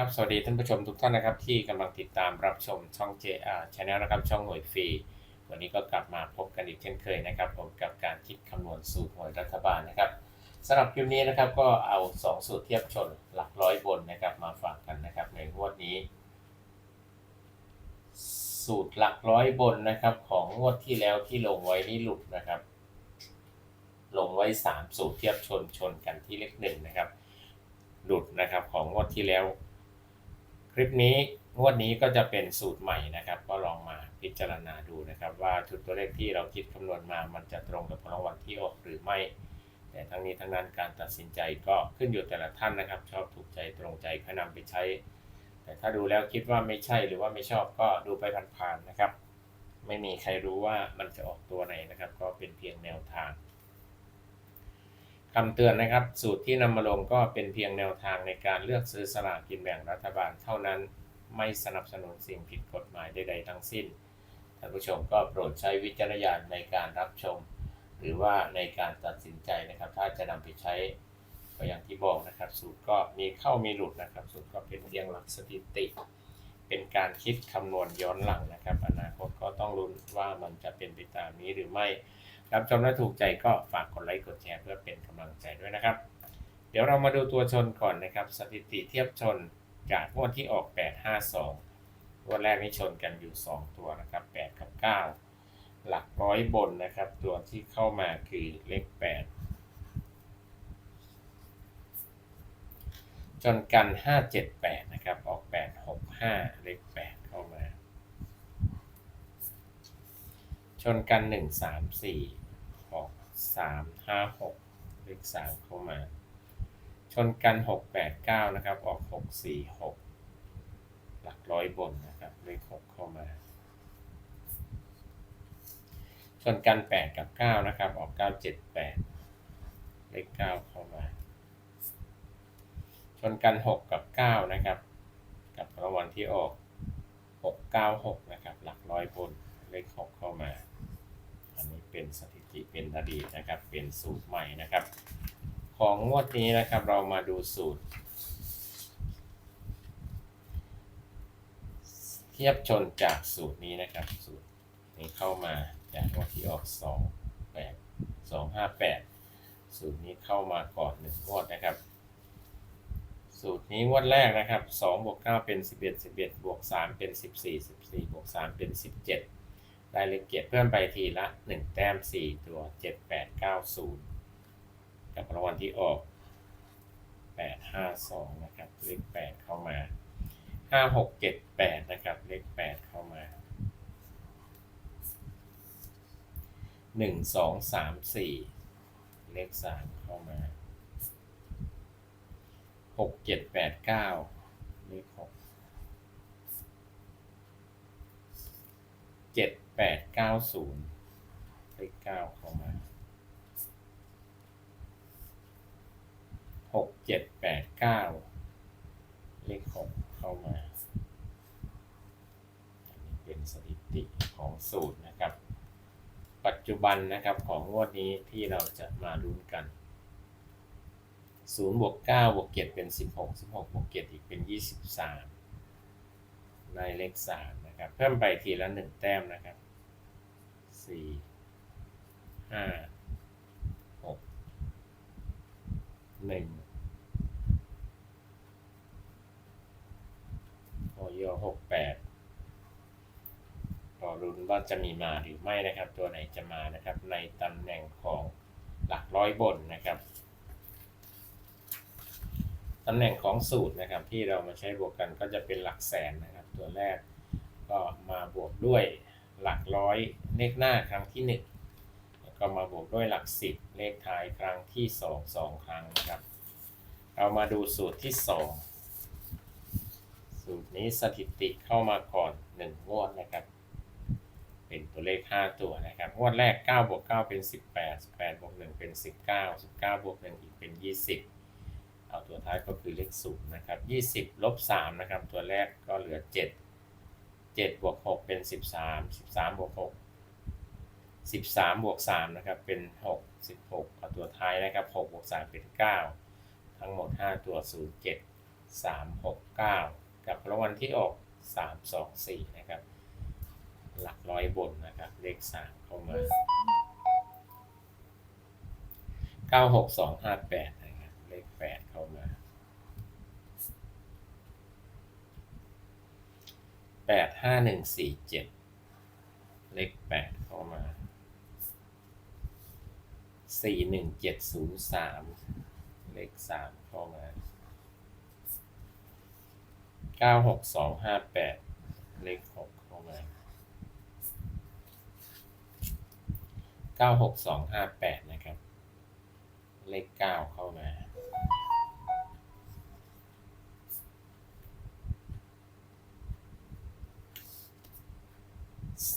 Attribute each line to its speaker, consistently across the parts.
Speaker 1: ครับสวัสดีท่านผู้ชมทุกท่านนะครับที่กำลังติดตามรับชมช่อง JR Channel นะครับช่องหน่วยฟรีวันนี้ก็กลับมาพบกันอีกเช่นเคยนะครับผมกับการคิดคำนวณสูตรหวยรัฐบาลนะครับสำหรับคลิปนี้นะครับก็เอา 2 สูตรเทียบชนหลักร้อยบนนะครับมาฝากกันนะครับในงวดนี้ สูตรหลักร้อยบนนะครับของงวดที่แล้วที่ลงไว้นี่หลุดนะครับ ลงไว้ 3 สูตรเทียบชนชนกันที่เลขหนึ่งนะครับหลุดนะครับของงวดที่แล้ว คลิปนี้งวดนี้ก็จะเป็นสูตรใหม่นะครับ ก็ลองมาพิจารณาดูนะครับ ว่าชุดตัวเลขที่เราคิดคำนวณมามันจะตรงกับผลรางวัลที่ออกหรือไม่ แต่ทั้งนี้ทั้งนั้นการตัดสินใจก็ขึ้นอยู่แต่ละท่านนะครับ ชอบถูกใจตรงใจก็นำไปใช้ แต่ถ้าดูแล้วคิดว่าไม่ใช่หรือว่าไม่ชอบก็ดูไปผ่านๆนะครับ ไม่มีใครรู้ว่ามันจะออกตัวไหนนะครับ ก็เป็นเพียงแนวทาง คำเตือนนะครับ สูตรที่นำมาลงก็เป็นเพียงแนวทางในการเลือกซื้อสลากกินแบ่งรัฐบาลเท่านั้น ไม่สนับสนุนสิ่งผิดกฎหมายใดๆทั้งสิ้น ท่านผู้ชมก็โปรดใช้วิจารณญาณในการรับชม หรือว่าในการตัดสินใจนะครับ ถ้าจะนำไปใช้ก็อย่างที่บอกนะครับ สูตรก็มีเข้ามีหลุดนะครับ สูตรก็เป็นเพียงหลักสถิติ เป็นการคิดคำนวณย้อนหลังนะครับ อนาคตก็ต้องลุ้นว่ามันจะเป็นไปตามนี้หรือไม่ รับชมและถูกใจก็ฝากกดไลค์กดแชร์เพื่อเป็นกำลังใจด้วยนะครับ เดี๋ยวเรามาดูตัวชนก่อนนะครับ สถิติเทียบชนจากงวดที่ออก 852งวดแรกนี่ชนกันอยู่ 2 ตัวนะครับ 8 กับ 9 หลักร้อยบนนะครับ ตัวที่เข้ามาคือเลข8จนกัน 578 นะครับ ออก 865 เลข 8 เข้ามา ช นกันหนึ่งสามสี่ออกสามห้าหกเลขสามเข้ามา ชนกันหกแปดเก้านะครับ ออกหกสี่หกหลักร้อยบนนะครับเลขหกเข้ามา ชนกันแปดกับเก้านะครับ ออกเก้าเจ็ดแปดเลขเก้าเข้ามา ชนกันหกกับเก้านะครับ กับรางวัลที่ออกหกเก้าหกนะครับ หลักร้อยบนเลขหกเข้ามา ที่เป็นอดีตนะครับ เป็นสูตรใหม่นะครับ ของงวดนี้นะครับเรามาดูสูตร เทียบชนจากสูตรนี้นะครับ สูตรนี้เข้ามาจากงวดที่ออก2 8 2 5 8 สูตรนี้เข้ามาก่อนหนึ่งงวดนะครับสูตรนี้งวดแรกนะครับ2บวก9เป็น 11 11บวก3เป็น 14 14บวก3เป็น 17 รายละเอียดเพิ่มไปทีละ 1 แต้ม 4 ตัว 7890 กับรางวัลที่ออก 852 นะครับ เลข 8 เข้ามา 5678 นะครับ เลข 8 เข้ามา 1234 เลข 3 เข้ามา 6789 เลข 6 7 แปดเก้าศูนย์เลขเก้าเข้ามาหกเจ็ดแปดเก้าเลขหกเข้ามาอันนี้เป็นสถิติของสูตรนะครับ ปัจจุบันนะครับของงวดนี้ที่เราจะมาลุ้นกันศูนย์บวกเก้าบวกเจ็ดเป็นสิบหกสิบหกบวกเจ็ดอีกเป็นยี่สิบสามในเลขสามนะครับ เพิ่มไปทีละหนึ่งแต้มนะครับ สี่ห้าหกหนึ่งโอยหกแปดรอรุนว่าจะมีมาหรือไม่นะครับ ตัวไหนจะมานะครับ ในตำแหน่งของหลักร้อยบนนะครับตำแหน่งของสูตรนะครับที่เรามาใช้บวกกันก็จะเป็นหลักแสนนะครับ ตัวแรกก็มาบวกด้วย หลักร้อยเลขหน้าครั้งที่หนึ่งแล้วก็มาบวกด้วยหลักสิบเลขท้ายครั้งที่สองสองครั้งนะครับ เรามาดูสูตรที่สองสูตรนี้สถิติเข้ามาก่อนหนึ่งงวดนะครับ เป็นตัวเลข 5 ตัวนะครับ งวดแรก 9 บวก 9 เป็น 18 18 บวก 1 เป็น 19 19 บวก 1 อีกเป็น 20เอาตัวท้ายก็คือเลขศูนย์นะครับ 20 ลบ 3 นะครับ ตัวแรกก็เหลือ 7 7บวก6เป็น 13 13บวก6 13บวก3นะครับเป็น 6 16เอาตัวท้ายนะครับ6บวก3เป็น 9 ทั้งหมด 5 ตัว 0 7 3 6 9 กับรางวัลที่ออก 3 2 4 นะครับ หลักร้อยบนนะครับ เลข 3 เข้ามา 96258 ห้าหนึ่งสี่เจ็ดเลขแปดเข้ามาสี่หนึ่งเจ็ดศูนย์สามเลขสามเข้ามาเก้าหกสองห้าแปดเลขหกเข้ามาเก้าหกสองห้าแปดนะครับ เลขเก้าเข้ามา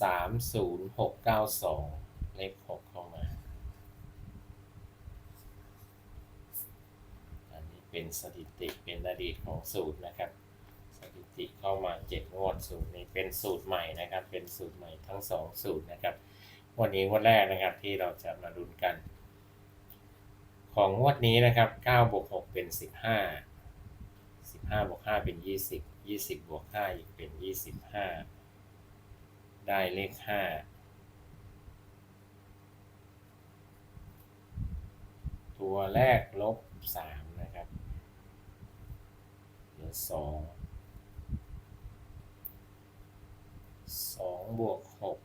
Speaker 1: สามศูนย์หกเก้าสองเลขหกเข้ามา อันนี้เป็นสถิติเป็นอดีตของสูตรนะครับ สถิติเข้ามาเจ็ดงวดสูตรนี้เป็นสูตรใหม่นะครับ เป็นสูตรใหม่ทั้งสองสูตรนะครับ วันนี้งวดแรกนะครับที่เราจะมาลุ้นกัน ของงวดนี้นะครับ9บวก6เป็น 15 15บวก5เป็น 20 20บวก5อีกเป็น 25 ได้เลข5ตัวแรกลบ3นะครับเหลือ2 2บวก6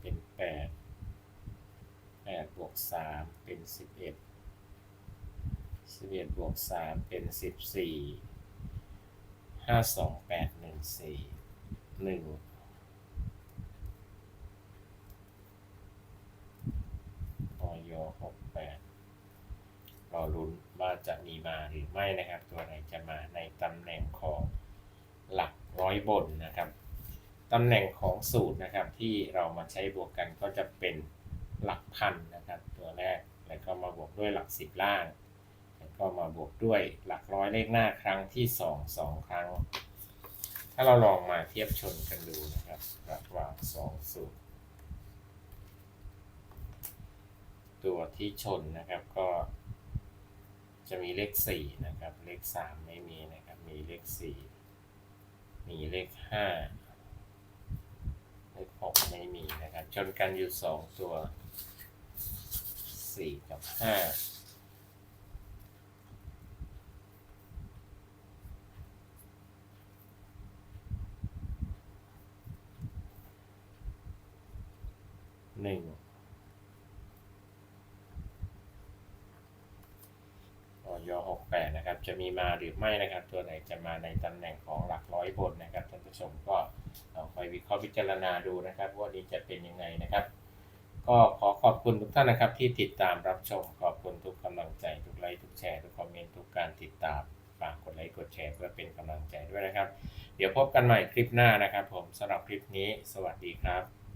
Speaker 1: เป็น8 8บวก3เป็น11 11บวก3เป็น14 5 2 8 1 4 1ออย68รอลุ้นว่าจะมีมาหรือไม่นะครับ ตัวไหนจะมาในตำแหน่งของหลักร้อยบนนะครับตำแหน่งของสูตรนะครับที่เรามาใช้บวกกันก็จะเป็นหลักพันนะครับ ตัวแรกแล้วก็มาบวกด้วยหลักสิบล่าง แล้วก็มาบวกด้วยหลักร้อยเลขหน้าครั้งที่สองสองครั้ง ถ้าเราลองมาเทียบชนกันดูนะครับระหว่างสองสูตร ตัวที่ชนนะครับก็ จะมีเลข4นะครับ เลข 3 ไม่มีนะครับ มีเลข 4 มีเลข 5 เลข 6 ไม่มีนะครับ ชนกันอยู่ 2 ตัว 4 กับ 5 หนึ่งออย68นะครับ จะมีมาหรือไม่นะครับ ตัวไหนจะมาในตำแหน่งของหลักร้อยบนนะครับท่านผู้ชมก็ลองคอยวิเคราะห์พิจารณาดูนะครับว่านี้จะเป็นยังไงนะครับ ก็ขอขอบคุณทุกท่านนะครับ ที่ติดตามรับชมขอบคุณทุกกำลังใจทุกไลค์ทุกแชร์ทุกคอมเมนต์ทุกการติดตามฝากกดไลค์กดแชร์เพื่อเป็นกำลังใจด้วยนะครับ เดี๋ยวพบกันใหม่คลิปหน้านะครับ ผมสำหรับคลิปนี้ สวัสดีครับ